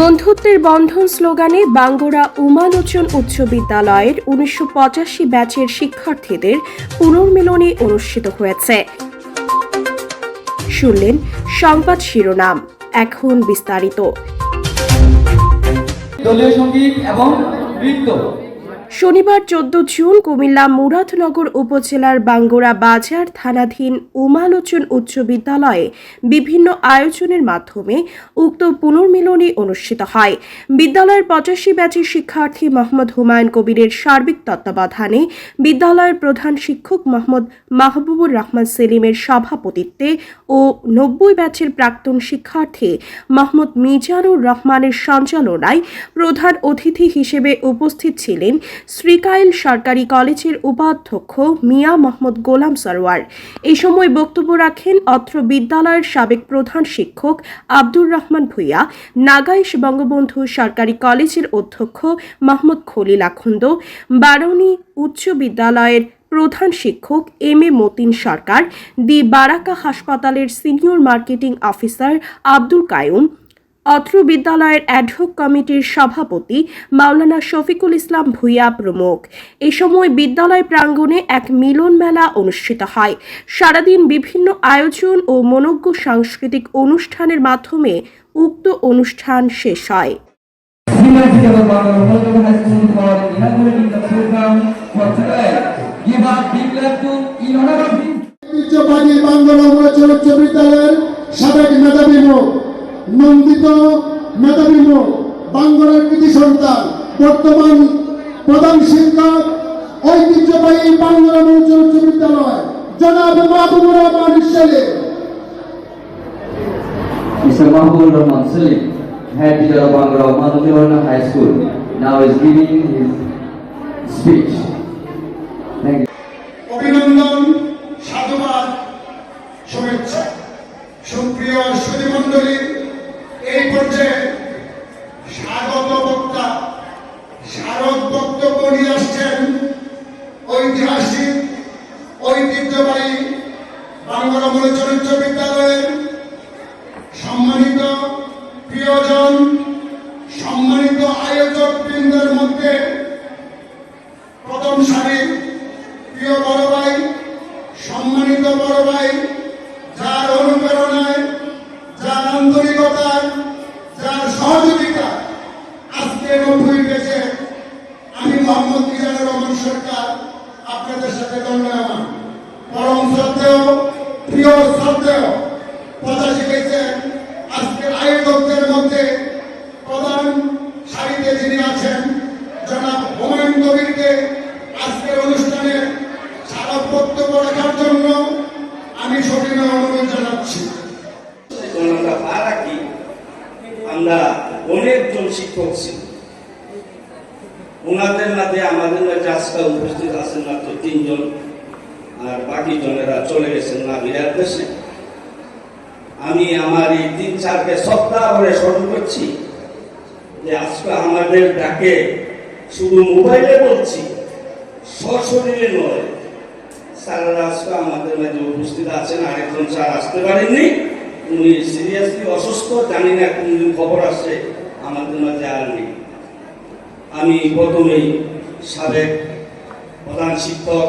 বন্ধুত্বের বন্ধন স্লোগানে বাঙ্গুড়া উমালোচন উচ্চ বিদ্যালয়ের উনিশশো পঁচাশি ব্যাচের শিক্ষার্থীদের পুনর্মিলনী অনুষ্ঠিত হয়েছে। শুনলেন সংবাদ শিরোনাম, এখন বিস্তারিত। দলীয় সংগীত এবং নৃত্য। শনিবার চোদ্দ জুন কুমিল্লা মুরাদনগর উপজেলার বাঙ্গুরা বাজার থানাধীন উমালোচন উচ্চ বিদ্যালয়ে বিভিন্ন আয়োজনের মাধ্যমে উক্ত পুনর্মিলনী অনুষ্ঠিত হয়। বিদ্যালয়ের পঁচাশি ব্যাচের শিক্ষার্থী মোহাম্মদ হুমায়ুন কবিরের সার্বিক তত্ত্বাবধানে বিদ্যালয়ের প্রধান শিক্ষক মোহাম্মদ মাহবুবুর রহমান সেলিমের সভাপতিত্বে ও নব্বই ব্যাচের প্রাক্তন শিক্ষার্থী মোহাম্মদ মিজানুর রহমানের সঞ্চালনায় প্রধান অতিথি হিসেবে উপস্থিত ছিলেন শ্রীকাইল সরকারি কলেজের উপাধ্যক্ষ মিয়া মোহাম্মদ গোলাম সরওয়ার। এই সময় বক্তব্য রাখেন অত্র বিদ্যালয়ের সাবেক প্রধান শিক্ষক আব্দুর রহমান ভূঁইয়া, নাগাইশ বঙ্গবন্ধু সরকারি কলেজের অধ্যক্ষ মোহাম্মদ খলিল আখন্দ, বারৌনি উচ্চ বিদ্যালয়ের প্রধান শিক্ষক M A Matin Sarkar, the Baraka হাসপাতালের senior marketing officer Abdul Kayum অত্র বিদ্যালয়ের অ্যাডহক কমিটির সভাপতি মাওলানা শফিকুল ইসলাম ভূঁইয়া প্রমুখ। এ সময় বিদ্যালয় প্রাঙ্গণে এক মিলন মেলা অনুষ্ঠিত হয়। সারাদিন বিভিন্ন আয়োজন ও মনজ্ঞ সাংস্কৃতিক অনুষ্ঠানের মাধ্যমে উক্ত অনুষ্ঠান শেষ হয়। বিদ্যালয়ের সাবেক মেধাবী নন্দিত মেধাবৃন্দ বাংলার কৃতি সন্তান, বর্তমান প্রধান শিক্ষক, ঐতিহ্যবাহী বাংলা মঞ্চল উচ্চ বিদ্যালয়, জনাব মাহবুব রহমান রহমান ছেলে head teacher Bangla Madhyamik high school. Now is giving thank বক্তব্য নিয়ে আসছেন ঐতিহাসিক, ঐতিহ্যবাহী বাংলা মনোচর উচ্চ বিদ্যালয়ের সম্মানিত প্রিয়জন, সম্মানিত আয়োজক বৃন্দের মধ্যে প্রথম সারির প্রিয় বড় ভাই, সম্মানিত বড় ভাই, যার অনুপ্রেরণায়, যার আন্তরিকতায়, যার সহযোগিতা আজকে নব্বই পেয়েছে আমি মোহাম্মদ মিজানুর রহমান সরকার আপনাদের সাথে দণ্ডায়মান শ্রদ্ধেয় প্রিয় শ্রদ্ধেয় কথা শিখেছেন আজকের আয়োজকদের মধ্যে প্রধান সারিতে যিনি আছেন, জনাব হুমায়ুন কবিরকে আজকের অনুষ্ঠানে স্মারক বক্তব্য রাখার জন্য আমি সবিনয় অনুরোধ জানাচ্ছি। আমরা আমরা অনেকজন শিক্ষক ছিল ওনাদের মাঝে আমাদের মাঝে আজকে উপস্থিত আছেন মাত্র তিনজন। আর বাকি জনেরা চলে গেছেন না বিরাট দেশে আমি আমার এই তিন চারকে সপ্তাহ করে স্মরণ করছি যে আজকে আমাদের ডাকে শুধু মোবাইলে বলছি, সশরীরে নয় স্যারেরা আজকে আমাদের মাঝে উপস্থিত আছেন, আরেকজন স্যার আসতে পারেননি, উনি সিরিয়াসলি অসুস্থ, জানি না কোনদিন খবর আসছে, আমাদের মাঝে আর নেই। আমি প্রথমেই সাবেক প্রধান শিক্ষক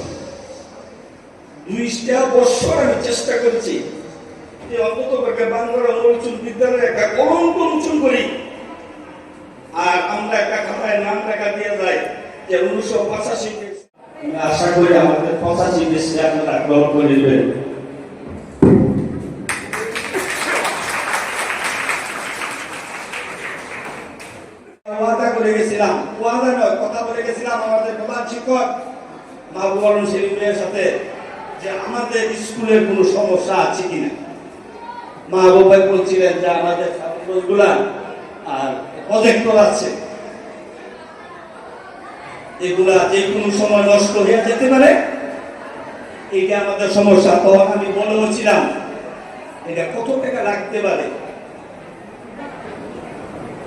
দুইটা বৎসর আমি চেষ্টা করছি। যে অন্তত বিদ্যালয়ে একটা আর আমরা একটা খাতায় নাম দিয়ে যাই যে উনিশশো পঁচাশি আশা করি আমাদের পঁচাশি গেছিলাম কথা বলে গেছিলাম আমাদের প্রধান শিক্ষক মাহবুব সাথে। যে আমাদের স্কুলের কোনো সমস্যা আছে কিনা? মা ভাই বলছিলেন যে আমাদের ছাত্রগুলা আর প্রজেক্টর আছে। এগুলা যে কোনো সময় নষ্ট হয়ে যেতে পারে। এটা আমাদের সমস্যা। তো আমি বলেওছিলাম এটা কত টাকা লাগতে পারে?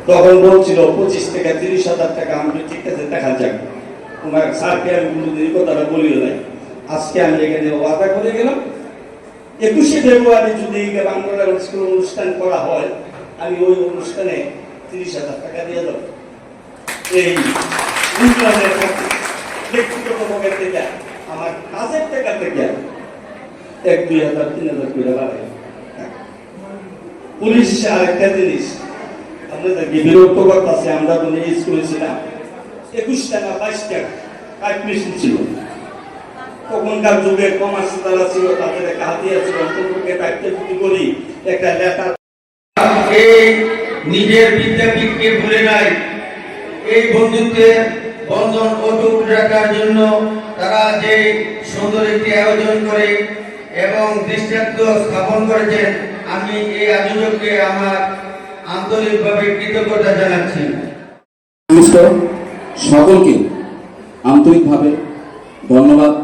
তখন বলছিল, পঁচিশ থেকে তিরিশ হাজার টাকা। আমি ঠিক আছে, দেখা যাক। তোমার স্যারকে আমি কথাটা বলিও নাই। আজকে আমি এখানে ওয়াদা করে গেলাম। একুশে ফেব্রুয়ারি যদি এই বাংলা স্কুল অনুষ্ঠান করা হয়, আমি ওই অনুষ্ঠানে তিরিশ হাজার টাকা দিয়ে দেবো। এই এক, দুই হাজার, তিন হাজার জিনিস আমরা ছিলাম। একুশ টাকা, বাইশ টাকা ছিল। তখনকার যুগে কমার্স যারা ছিল তাদের একটা হাতিয়ার ছিল অন্ততপক্ষে একটা যদি করি একটা লেটার। এই নিজের বিদ্যাপীঠকে ভুলে নাই। এই বন্ধুত্বের বন্ধন অটুট রাখার জন্য তারা যে সুন্দর একটি আয়োজন করে এবং দৃষ্টান্ত স্থাপন করেছেন আমি এই আয়োজককে আমার আন্তরিকভাবে কৃতজ্ঞতা জানাচ্ছি। সকলকে আন্তরিকভাবে ধন্যবাদ।